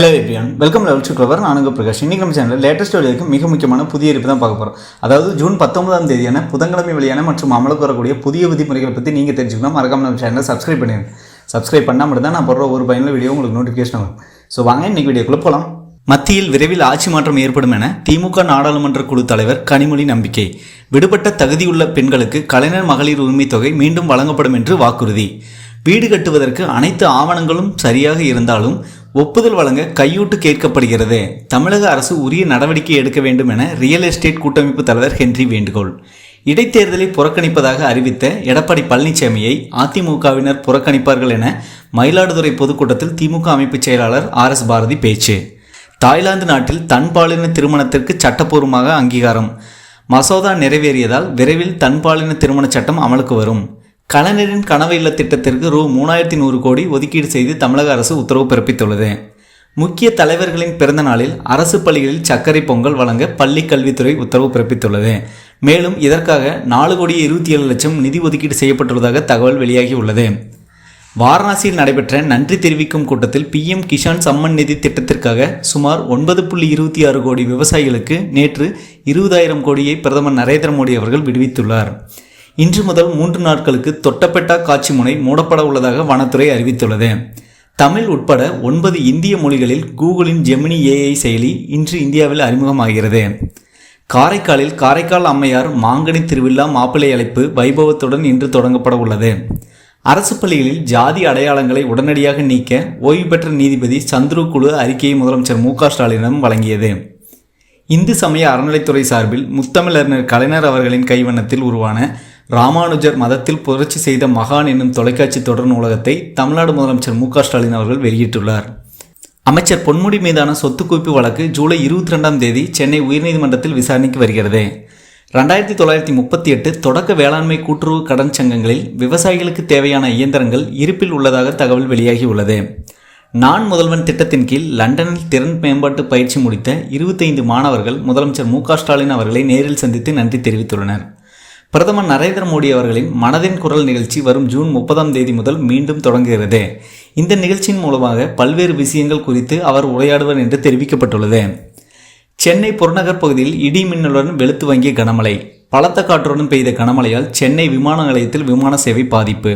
Hello everyone welcome level to clever நானுங்க பிரகாஷ். இன்னைக்கு நம்ம சேனலில் லேட்டஸ்ட் வரைக்கும் மிக முக்கியமான புதிய இருப்பு தான் பார்க்க போகிறோம் அதாவது ஜூன் பத்தொன்பதாம் தேதியான புதன்கிழமை வெளியான மற்றும் அமலுக்கு வரக்கூடிய புதிய விதிமுறைகளை பற்றி நீங்கள் தெரிஞ்சுக்கணும். மறக்காம நம்ம சேனலை சப்ஸ்கிரைப் பண்ணிடுங்க சப்ஸ்கிரைப் பண்ணால் மட்டும் தான் நான் போடுற ஒரு பயனில் வீடியோ உங்களுக்கு நோட்டிஃபிகேஷன் வரும். ஸோ வாங்க இன்னைக்கு வீடியோக்குள்ளே போகலாம் மத்தியில் விரைவில் ஆட்சி மாற்றம் ஏற்படும் என திமுக நாடாளுமன்ற குழு தலைவர் கனிமொழி நம்பிக்கை. விடுபட்ட தகுதியுள்ள பெண்களுக்கு கலைஞர் மகளிர் உரிமைத் தொகை மீண்டும் வழங்கப்படும் என்று வாக்குறுதி. வீடு கட்டுவதற்கு அனைத்து ஆவணங்களும் சரியாக இருந்தாலும் ஒப்புதல் வழங்க கையூட்டு கேட்கப்படுகிறது. தமிழக அரசு உரிய நடவடிக்கை எடுக்க வேண்டும் என ரியல் எஸ்டேட் கூட்டமைப்பு தலைவர் ஹென்றி வேண்டுகோள். இடைத்தேர்தலை புறக்கணிப்பதாக அறிவித்த எடப்பாடி பழனிசாமியை அதிமுகவினர் புறக்கணிப்பார்கள் என மயிலாடுதுறை பொதுக்கூட்டத்தில் திமுக அமைப்பு செயலாளர் ஆர் எஸ் பாரதி பேச்சு. தாய்லாந்து நாட்டில் தன்பாலின திருமணத்திற்கு சட்டப்பூர்வமாக அங்கீகாரம். மசோதா நிறைவேறியதால் விரைவில் தன்பாலின திருமண சட்டம் அமலுக்கு வரும். கலைஞரின் கனவு இல்ல திட்டத்திற்கு ரூ. மூணாயிரத்தி நூறு கோடி ஒதுக்கீடு செய்து தமிழக அரசு உத்தரவு பிறப்பித்துள்ளது. முக்கிய தலைவர்களின் பிறந்த நாளில் அரசு பள்ளிகளில் சர்க்கரை பொங்கல் வழங்க பள்ளி கல்வித்துறை உத்தரவு பிறப்பித்துள்ளது. மேலும் இதற்காக நாலு கோடி இருபத்தி ஏழு லட்சம் நிதி ஒதுக்கீடு செய்யப்பட்டுள்ளதாக தகவல் வெளியாகியுள்ளது வாரணாசியில் நடைபெற்ற நன்றி தெரிவிக்கும் கூட்டத்தில் பிஎம் கிஷான் சம்மன் நிதி திட்டத்திற்காக சுமார் ஒன்பது புள்ளி இருபத்தி ஆறு கோடி விவசாயிகளுக்கு நேற்று இருபதாயிரம் கோடியை பிரதமர் நரேந்திர மோடி அவர்கள் விடுவித்துள்ளார். இன்று முதல் மூன்று நாட்களுக்கு தொட்டபெட்டா காட்சி முனை மூடப்பட உள்ளதாக வனத்துறை அறிவித்துள்ளது. தமிழ் உட்பட ஒன்பது இந்திய மொழிகளில் கூகுளின் ஜெமினி ஏஐ செயலி இன்று இந்தியாவில் அறிமுகமாகிறது. காரைக்காலில் காரைக்கால் அம்மையார் மாங்கனி திருவிழா மாப்பிள்ளை அழைப்பு வைபவத்துடன் இன்று தொடங்கப்பட உள்ளது. அரசு பள்ளிகளில் ஜாதி அடையாளங்களை உடனடியாக நீக்க ஓய்வு பெற்ற நீதிபதி சந்துரு குழு அறிக்கையை முதலமைச்சர் மு க ஸ்டாலினிடம் வழங்கியது. இந்து சமய அறநிலைத்துறை சார்பில் முத்தமிழறிஞர் கலைஞர் அவர்களின் கைவண்ணத்தில் உருவான ராமானுஜர் மதத்தில் புரட்சி செய்த மகான் என்னும் தொலைக்காட்சி தொடர் நூலகத்தை தமிழ்நாடு முதலமைச்சர் மு ஸ்டாலின் அவர்கள் வெளியிட்டுள்ளார். அமைச்சர் பொன்முடி மீதான சொத்து குவிப்பு வழக்கு ஜூலை இருபத்தி ரெண்டாம் தேதி சென்னை உயர்நீதிமன்றத்தில் விசாரணைக்கு வருகிறது. ரெண்டாயிரத்தி தொள்ளாயிரத்தி முப்பத்தி எட்டு தொடக்க வேளாண்மை கூட்டுறவு கடன் சங்கங்களில் விவசாயிகளுக்கு தேவையான இயந்திரங்கள் இருப்பில் உள்ளதாக தகவல் வெளியாகியுள்ளது நான் முதல்வன் திட்டத்தின் கீழ் லண்டனில் திறன் மேம்பாட்டு பயிற்சி முடித்த இருபத்தைந்து மாணவர்கள் முதலமைச்சர் மு ஸ்டாலின் அவர்களை நேரில் சந்தித்து நன்றி தெரிவித்துள்ளனர். பிரதமர் நரேந்திர மோடி அவர்களின் மனதின் குரல் நிகழ்ச்சி வரும் ஜூன் முப்பதாம் தேதி முதல் மீண்டும் தொடங்குகிறது. இந்த நிகழ்ச்சியின் மூலமாக பல்வேறு விஷயங்கள் குறித்து அவர் உரையாடுவார் என்று தெரிவிக்கப்பட்டுள்ளது. சென்னை புறநகர் பகுதியில் இடி மின்னலுடன் வெளுத்து வாங்கிய கனமழை. பலத்த காற்றுடன் பெய்த கனமழையால் சென்னை விமான நிலையத்தில் விமான சேவை பாதிப்பு.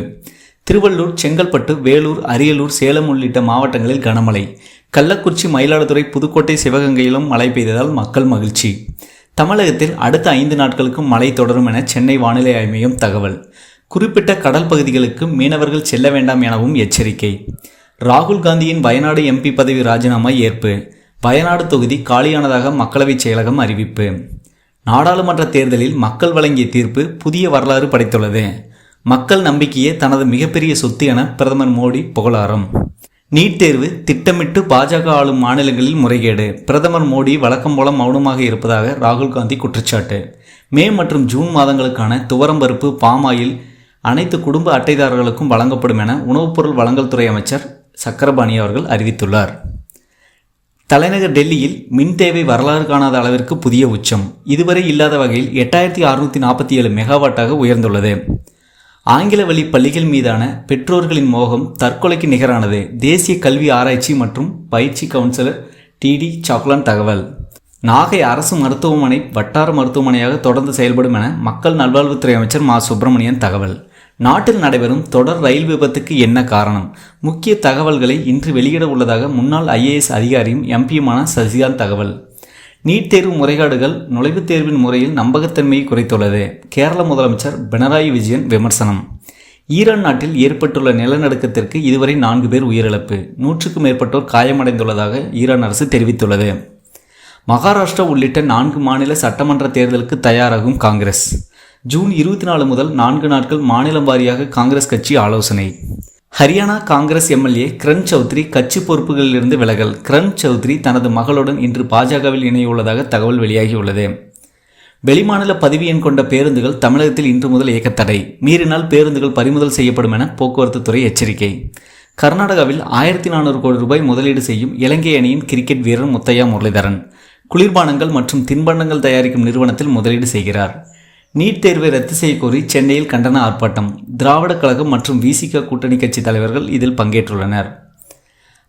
திருவள்ளூர் செங்கல்பட்டு வேலூர் அரியலூர் சேலம் உள்ளிட்ட மாவட்டங்களில் கனமழை. கள்ளக்குறிச்சி மயிலாடுதுறை புதுக்கோட்டை சிவகங்கையிலும் மழை பெய்ததால் மக்கள் மகிழ்ச்சி. தமிழகத்தில் அடுத்த ஐந்து நாட்களுக்கும் மழை தொடரும் என சென்னை வானிலை ஆய்வு மையம் தகவல். குறிப்பிட்ட கடல் பகுதிகளுக்கு மீனவர்கள் செல்ல வேண்டாம் எனவும் எச்சரிக்கை. ராகுல் காந்தியின் வயநாடு எம்பி பதவி ராஜினாமா ஏற்பு. வயநாடு தொகுதி காலியானதாக மக்களவைச் செயலகம் அறிவிப்பு. நாடாளுமன்ற தேர்தலில் மக்கள் வழங்கிய தீர்ப்பு புதிய வரலாறு படைத்துள்ளது. மக்கள் நம்பிக்கையே தனது மிகப்பெரிய சொத்து என பிரதமர் மோடி புகழாரம். நீட் தேர்வு திட்டமிட்டு பாஜக ஆளும் மாநிலங்களில் முறைகேடு. பிரதமர் மோடி வழக்கம் போல மௌனமாக இருப்பதாக ராகுல் காந்தி குற்றச்சாட்டு. மே மற்றும் ஜூன் மாதங்களுக்கான துவரம்பருப்பு பாமாயில் அனைத்து குடும்ப அட்டைதாரர்களுக்கும் வழங்கப்படும் என உணவுப் பொருள் வழங்கல் துறை அமைச்சர் சக்கரபாணி அவர்கள் அறிவித்துள்ளார். தலைநகர் டெல்லியில் மின் தேவை வரலாறு காணாத அளவிற்கு புதிய உச்சம். இதுவரை இல்லாத வகையில் எட்டாயிரத்தி அறுநூற்றி நாற்பத்தி ஏழு மெகாவாட்டாக உயர்ந்துள்ளது. ஆங்கில வழி பள்ளிகள் மீதான பெற்றோர்களின் மோகம் தற்கொலைக்கு நிகரானது. தேசிய கல்வி ஆராய்ச்சி மற்றும் பயிற்சி கவுன்சிலர் டிடி சாக்லான் தகவல். நாகை அரசு மருத்துவமனை வட்டார மருத்துவமனையாக தொடர்ந்து செயல்படும் என மக்கள் நல்வாழ்வுத்துறை அமைச்சர் மா. சுப்பிரமணியன் தகவல். நாட்டில் நடைபெறும் தொடர் ரயில் விபத்துக்கு என்ன காரணம்? முக்கிய தகவல்களை இன்று வெளியிட உள்ளதாக முன்னாள் ஐஏஎஸ் அதிகாரியும் எம்பியுமான சசிகாந்த் தகவல். நீட் தேர்வு முறைகேடுகள் நுழைவுத் தேர்வின் முறையில் நம்பகத்தன்மையை குறைத்துள்ளது. கேரள முதலமைச்சர் பினராயி விஜயன் விமர்சனம். ஈரான் நாட்டில் ஏற்பட்டுள்ள நிலநடுக்கத்திற்கு இதுவரை நான்கு பேர் உயிரிழப்பு. நூற்றுக்கும் மேற்பட்டோர் காயமடைந்துள்ளதாக ஈரான் அரசு தெரிவித்துள்ளது. மகாராஷ்டிரா உள்ளிட்ட நான்கு மாநில சட்டமன்ற தேர்தலுக்கு தயாராகும் காங்கிரஸ். ஜூன் இருபத்தி நாலு முதல் நான்கு நாட்கள் மாநிலம் வாரியாக காங்கிரஸ் கட்சி ஆலோசனை. ஹரியானா காங்கிரஸ் எம்எல்ஏ கிரண் சௌத்ரி கட்சி பொறுப்புகளிலிருந்து விலகல். கிரண் சௌத்ரி தனது மகளுடன் இன்று பாஜகவில் இணையுள்ளதாக தகவல் வெளியாகியுள்ளது. வெளிமாநில பதவி எண் கொண்ட பேருந்துகள் தமிழகத்தில் இன்று முதல் இயக்கத்தடை. மீறினால் பேருந்துகள் பறிமுதல் செய்யப்படும் என போக்குவரத்து துறை எச்சரிக்கை. கர்நாடகாவில் ஆயிரத்தி நானூறு கோடி ரூபாய் முதலீடு செய்யும் இலங்கை அணியின் கிரிக்கெட் வீரர் முத்தையா முரளிதரன். குளிர்பானங்கள் மற்றும் தின்பண்டங்கள் தயாரிக்கும் நிறுவனத்தில் முதலீடு செய்கிறார். நீட் தேர்வை ரத்து செய்ய கோரி சென்னையில் கண்டன ஆர்ப்பாட்டம். திராவிட கழகம் மற்றும் விசிக கூட்டணி கட்சி தலைவர்கள் இதில் பங்கேற்றுள்ளனர்.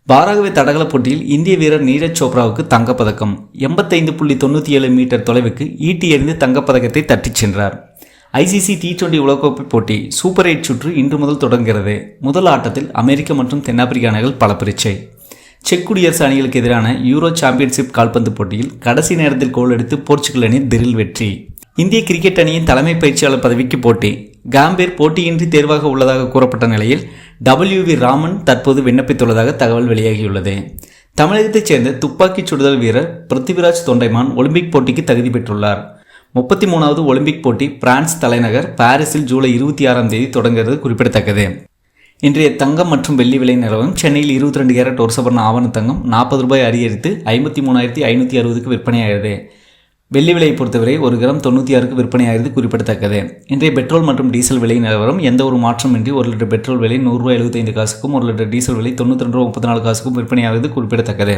பாராகவே தடகள போட்டியில் இந்திய வீரர் நீரஜ் சோப்ராவுக்கு தங்கப்பதக்கம். எண்பத்தைந்து புள்ளி தொண்ணூற்றி ஏழு மீட்டர் தொலைவுக்கு ஈட்டி எறிந்து தங்கப்பதக்கத்தை தட்டிச் சென்றார். ஐசிசி டி டுவெண்டி உலகக்கோப்பை போட்டி சூப்பர் எயிட் சுற்று இன்று முதல் தொடங்குகிறது. முதல் ஆட்டத்தில் அமெரிக்க மற்றும் தென்னாப்பிரிக்க அணிகள் பல பரீட்சை செக் குடியரசு அணிகளுக்கு எதிரான யூரோ சாம்பியன்ஷிப் கால்பந்து போட்டியில் கடைசி நேரத்தில் கோல் அடித்து போர்ச்சுகல் அணி திரில் வெற்றி. இந்திய கிரிக்கெட் அணியின் தலைமை பயிற்சியாளர் பதவிக்கு போட்டி. காம்பீர் போட்டியின்றி தேர்வாக உள்ளதாக கூறப்பட்ட நிலையில் டபிள்யூ வி ராமன் தற்போது விண்ணப்பித்துள்ளதாக தகவல் வெளியாகியுள்ளது. தமிழகத்தைச் சேர்ந்த துப்பாக்கிச் சுடுதல் வீரர் பிருத்திவிராஜ் தொண்டைமான் ஒலிம்பிக் போட்டிக்கு தகுதி பெற்றுள்ளார். முப்பத்தி மூணாவது ஒலிம்பிக் போட்டி பிரான்ஸ் தலைநகர் பாரிஸில் ஜூலை இருபத்தி ஆறாம் தேதி தொடங்குகிறது குறிப்பிடத்தக்கது. இன்றைய தங்கம் மற்றும் வெள்ளி விலை நிலவரம் சென்னையில் இருபத்தி ரெண்டு கேரட் ஒரு சவரன் ஆவண தங்கம் நாற்பது ரூபாய் அதிகரித்து ஐம்பத்தி மூணாயிரத்தி ஐநூற்றி அறுபதுக்கு விற்பனையாகிறது. வெள்ளி விலையை பொறுத்தவரை ஒரு கிராம் தொண்ணூற்றி ஆறுக்கு விற்பனையாகிறது குறிப்பிடத்தக்கது. இன்றைய பெட்ரோல் மற்றும் டீசல் விலை நிலவரம் எந்த ஒரு மாற்றமின்றி ஒரு லிட்டர் பெட்ரோல் விலை நூறுரூவா எழுபத்தைந்து காசுக்கும் ஒரு லிட்டர் டீசல் விலை தொண்ணூற்றி ரெண்டு ரூபா முப்பத்தி நாலு காசுக்கும் விற்பனையாகிறது குறிப்பிடத்தக்கது.